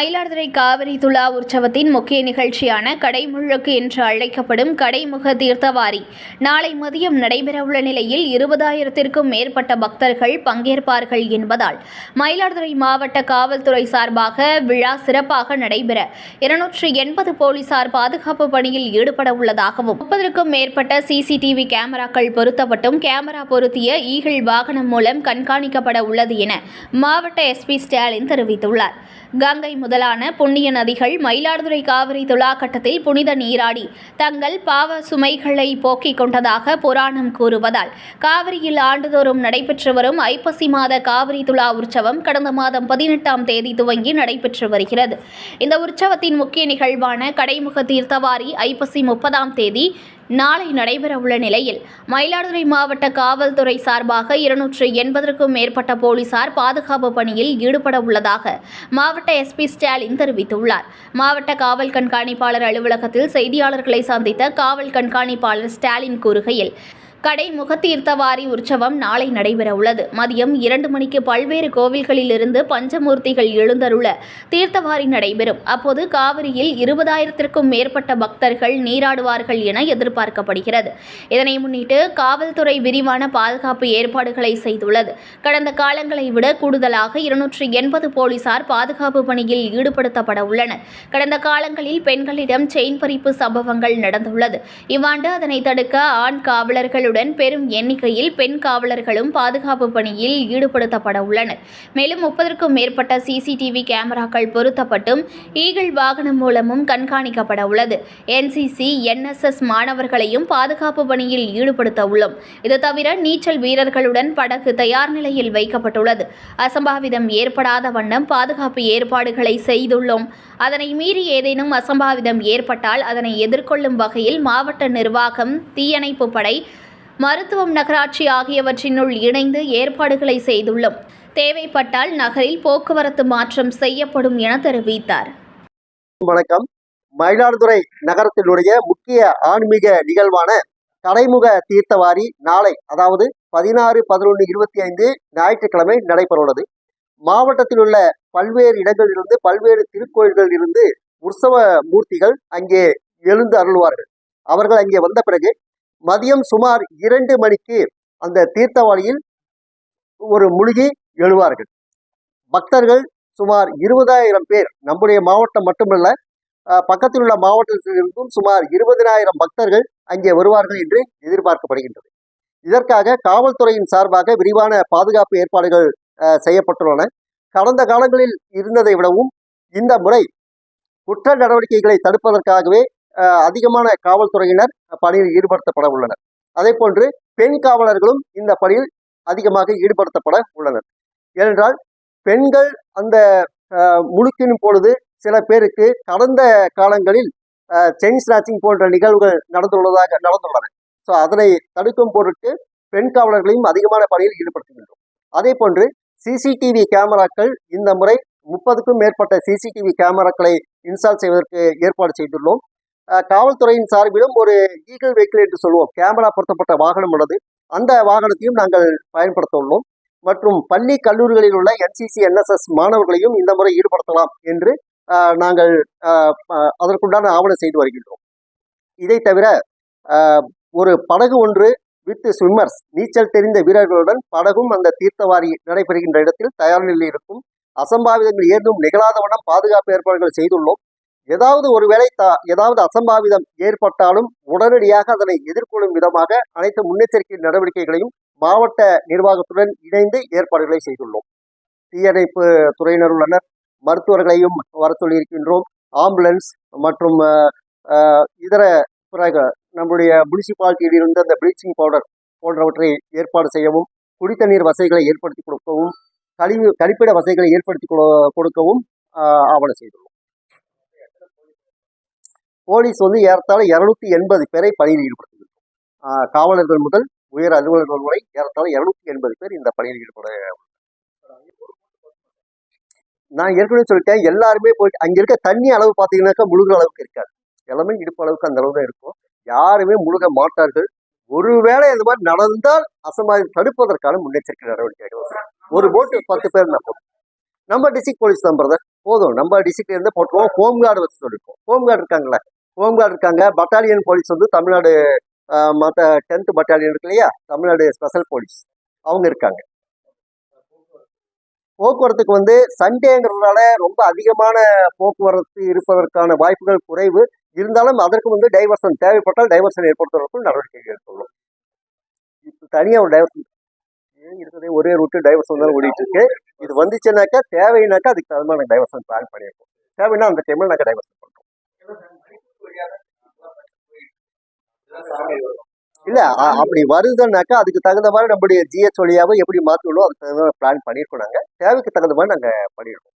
மயிலாடுதுறை காவிரி துலா உற்சவத்தின் முக்கிய நிகழ்ச்சியான கடைமுழக்கு என்று அழைக்கப்படும் கடைமுக தீர்த்தவாரி. நாளை மதியம் நடைபெறவுள்ள நிலையில் இருபதாயிரத்திற்கும் மேற்பட்ட பக்தர்கள் பங்கேற்பார்கள் என்பதால் மயிலாடுதுறை மாவட்ட காவல்துறை சார்பாக விழா சிறப்பாக நடைபெற இருநூற்று எண்பது போலீசார் பாதுகாப்பு பணியில் ஈடுபட உள்ளதாகவும் முப்பதற்கும் மேற்பட்ட சிசிடிவி கேமராக்கள் பொருத்தப்பட்டும் கேமரா பொருத்திய ஈகிள் வாகனம் மூலம் கண்காணிக்கப்பட உள்ளது என மாவட்ட எஸ்பி ஸ்டாலின் தெரிவித்துள்ளார். கங்கை முதலான புண்ணிய நதிகள் மயிலாடுதுறை காவிரி துலாக்கட்டத்தில் புனித நீராடி தங்கள் பாவ சுமைகளை போக்கிக் கொண்டதாக புராணம் கூறுவதால் காவிரியில் ஆண்டுதோறும் நடைபெற்று வரும் ஐப்பசி மாத காவிரி துலா உற்சவம் கடந்த மாதம் பதினெட்டாம் தேதி துவங்கி நடைபெற்று வருகிறது. இந்த உற்சவத்தின் முக்கிய நிகழ்வான கடைமுக தீர்த்தவாரி ஐப்பசி முப்பதாம் தேதி நாளை நடைபெறவுள்ள நிலையில் மயிலாடுதுறை மாவட்ட காவல்துறை சார்பாக இருநூற்று எண்பதற்கும் மேற்பட்ட போலீசார் பாதுகாப்பு பணியில் ஈடுபட உள்ளதாக மாவட்ட எஸ்பி ஸ்டாலின் தெரிவித்துள்ளார். மாவட்ட காவல் கண்காணிப்பாளர் அலுவலகத்தில் செய்தியாளர்களை சந்தித்த காவல் கண்காணிப்பாளர் ஸ்டாலின் கூறுகையில் கடை முகத்தீர்த்தவாரி உற்சவம் நாளை நடைபெறவுள்ளது. மதியம் இரண்டு மணிக்கு பல்வேறு கோவில்களிலிருந்து பஞ்சமூர்த்திகள் எழுந்தருள தீர்த்தவாரி நடைபெறும். அப்போது காவிரியில் இருபதாயிரத்திற்கும் மேற்பட்ட பக்தர்கள் நீராடுவார்கள் என எதிர்பார்க்கப்படுகிறது. இதனை முன்னிட்டு காவல்துறை விரிவான பாதுகாப்பு ஏற்பாடுகளை செய்துள்ளது. கடந்த காலங்களை விட கூடுதலாக இருநூற்றி எண்பது போலீசார் பாதுகாப்பு பணியில் ஈடுபடுத்தப்பட உள்ளனர். கடந்த காலங்களில் பெண்களிடம் செயின் பறிப்பு சம்பவங்கள் நடந்துள்ளது. இவ்வாண்டு அதனை தடுக்க ஆண் காவலர்கள் காவலர்களுடன் பெரும் எண்ணிக்கையில் பெண் காவலர்களும் பாதுகாப்பு பணியில் ஈடுபடுத்தப்பட உள்ளனர். மேலும் முப்பதற்கும் மேற்பட்ட சிசிடிவி கேமராக்கள் பொருத்தப்பட்டும் ஈகிள் வாகனம் மூலமும் கண்காணிக்கப்பட உள்ளது. என்சிசி என்எஸ்எஸ் மாணவர்களையும் பாதுகாப்பு பணியில் ஈடுபடுத்த உள்ளோம். இது தவிர நீச்சல் வீரர்களுடன் படகு தயார் நிலையில் வைக்கப்பட்டுள்ளது. அசம்பாவிதம் ஏற்படாத வண்ணம் பாதுகாப்பு ஏற்பாடுகளை செய்துள்ளோம். அதனை மீறி ஏதேனும் அசம்பாவிதம் ஏற்பட்டால் அதனை எதிர்கொள்ளும் வகையில் மாவட்ட நிர்வாகம் தீயணைப்பு படை மருத்துவம் நகராட்சி ஆகியவற்றினுள் இணைந்து ஏற்பாடுகளை செய்துள்ளோம். தேவைப்பட்டால் நகரில் போக்குவரத்து மாற்றம் செய்யப்படும் என தெரிவித்தார். வணக்கம். மயிலாடுதுறை நகரத்தினுடைய முக்கிய ஆன்மீக நிகழ்வான கடைமுக தீர்த்தவாரி நாளை அதாவது பதினாறு பதினொன்று இருபத்தி ஐந்து ஞாயிற்றுக்கிழமை நடைபெறவுள்ளது. மாவட்டத்தில் உள்ள பல்வேறு இடங்களிலிருந்து பல்வேறு திருக்கோயில்களில் இருந்து உற்சவ மூர்த்திகள் அங்கே எழுந்து அருள்வார்கள். அவர்கள் அங்கே வந்த பிறகு மதியம் சுமார் இரண்டு மணிக்கு அந்த தீர்த்தவாளியில் ஒரு முழுகி எழுவார்கள். பக்தர்கள் சுமார் இருபதாயிரம் பேர் நம்முடைய மாவட்டம் மட்டுமல்ல பக்கத்தில் உள்ள மாவட்டத்திலிருந்தும் சுமார் இருபதினாயிரம் பக்தர்கள் அங்கே வருவார்கள் என்று எதிர்பார்க்கப்படுகின்றது. இதற்காக காவல்துறையின் சார்பாக விரிவான பாதுகாப்பு ஏற்பாடுகள் செய்யப்பட்டுள்ளன. கடந்த காலங்களில் இருந்ததை விடவும் இந்த முறை குற்ற நடவடிக்கைகளை தடுப்பதற்காகவே அதிகமான காவல்துறையினர் பணியில் ஈடுபடுத்தப்பட உள்ளனர். அதே போன்று பெண் காவலர்களும் இந்த பணியில் அதிகமாக ஈடுபடுத்தப்பட உள்ளனர். ஏனென்றால் பெண்கள் அந்த முழுக்கின் பொழுது சில பேருக்கு கடந்த காலங்களில் செயின் ஸ்நாச்சிங் போன்ற நிகழ்வுகள் நடந்துள்ளதாக நடந்துள்ளன. ஸோ அதனை தடுக்கும் பொருட்டு பெண் காவலர்களையும் அதிகமான பணியில் ஈடுபடுத்துகின்றோம் அதே போன்று சிசிடிவி கேமராக்கள் இந்த முறை முப்பதுக்கும் மேற்பட்ட சிசிடிவி கேமராக்களை இன்ஸ்டால் செய்வதற்கு ஏற்பாடு செய்துள்ளோம். காவல்துறையின் சார்பிலும் ஒரு ஈகிள் வெஹிக்கிள் என்று சொல்லுவோம் கேமரா பொருத்தப்பட்ட வாகனம் உள்ளது. அந்த வாகனத்தையும் நாங்கள் பயன்படுத்த உள்ளோம் மற்றும் பள்ளி கல்லூரிகளில் உள்ள என்சிசி என்எஸ்எஸ் மாணவர்களையும் இந்த முறை ஈடுபடுத்தலாம் என்று நாங்கள் அதற்குண்டான ஆவணம் செய்து வருகின்றோம். இதை தவிர ஒரு படகு ஒன்று வித் ஸ்விம்மர்ஸ் நீச்சல் தெரிந்த வீரர்களுடன் படகும் அந்த தீர்த்தவாரி நடைபெறுகின்ற இடத்தில் தயார் நிலையில் இருக்கும். அசம்பாவிதங்கள் ஏதும் நிகழாத பாதுகாப்பு ஏற்பாடுகள் செய்துள்ளோம். ஏதாவது ஒருவேளை ஏதாவது அசம்பாவிதம் ஏற்பட்டாலும் உடனடியாக அதனை எதிர்கொள்ளும் விதமாக அனைத்து முன்னெச்சரிக்கை நடவடிக்கைகளையும் மாவட்ட நிர்வாகத்துடன் இணைந்து ஏற்பாடுகளை செய்துள்ளோம். தீயணைப்பு துறையினர் உள்ளனர். மருத்துவர்களையும் வர சொல்லியிருக்கின்றோம். ஆம்புலன்ஸ் மற்றும் இதர பிறகு நம்முடைய முனிசிபாலிட்டியில் இருந்த அந்த ப்ளீச்சிங் பவுடர் போன்றவற்றை ஏற்பாடு செய்யவும் குடித்தண்ணீர் வசதிகளை ஏற்படுத்தி கொடுக்கவும் கழிவு கழிப்பிட வசதிகளை ஏற்படுத்தி கொடுக்கவும் ஆவணம் செய்துள்ளோம். போலீஸ் வந்து ஏறத்தாழ இருநூத்தி எண்பது பேரை பணியில் ஈடுபடுத்துகிறது காவலர்கள் முதல் உயர் அலுவலர்கள் வரை ஏறத்தாழ இருநூத்தி எண்பது பேர் இந்த பணியில் ஈடுபட நான் ஏற்கனவே சொல்லிட்டேன் எல்லாருமே போயிட்டு அங்க இருக்க தண்ணி அளவு பார்த்தீங்கன்னாக்கா முழுகிற அளவுக்கு இருக்காது. எல்லாமே இடுப்பு அளவுக்கு அந்த அளவு தான் இருக்கும். யாருமே முழுக மாட்டார்கள். ஒருவேளை இந்த மாதிரி நடந்தால் அசம்பாவிதம் தடுப்பதற்கான முன்னெச்சரிக்கை நடவடிக்கைகள் ஒரு போட்டு பத்து பேர் நம்ம டிஸ்ட்ரிக்ட் போலீஸ் தான் பிரதர் போதும். நம்ம டிஸ்ட்ரிக்ட்ல இருந்து போட்டுருவோம். ஹோம் கார்டு வச்சு சொல்லிருக்கோம். ஹோம் கார்டு இருக்காங்களே. ஹோம்கார்டு இருக்காங்க. பட்டாலியன் போலீஸ் வந்து தமிழ்நாடு மற்ற டென்த் பட்டாலியன் இருக்கு இல்லையா? Tamil Nadu special police. அவங்க இருக்காங்க. போக்குவரத்துக்கு வந்து சண்டேங்கிறதுனால ரொம்ப அதிகமான போக்குவரத்து இருப்பதற்கான வாய்ப்புகள் குறைவு. இருந்தாலும் அதற்கு வந்து டைவர்ஷன் தேவைப்பட்டால் டைவர்ஷன் ஏற்படுத்துவதற்கும் நடவடிக்கை எடுத்துள்ளோம். இப்போ தனியாக ஒரு டைவர்ஷன் ஏன் இருக்கிறதே ஒரே ரூட்டு டைவர்ஷன் தான் ஓடிட்டு இருக்கு இது வந்துச்சுனாக்கா தேவைனாக்கா அதுக்கு தகுந்த மாதிரி டைவர்ஷன் பிளான் பண்ணியிருக்கோம். தேவைன்னா அந்த டைமில் நாங்கள் டைவர்ஷன் பண்ணுறோம் இல்ல அப்படி வருதுன்னாக்கா அதுக்கு தகுந்த மாதிரி நம்முடைய ஜிஎஸ் வழியாவே எப்படி மாற்றணும் அதுக்கு தகுந்த மாதிரி பிளான் பண்ணியிருக்கோம் நாங்கள் தேவைக்கு தகுந்த மாதிரி நாங்கள் பண்ணியிருக்கோம்.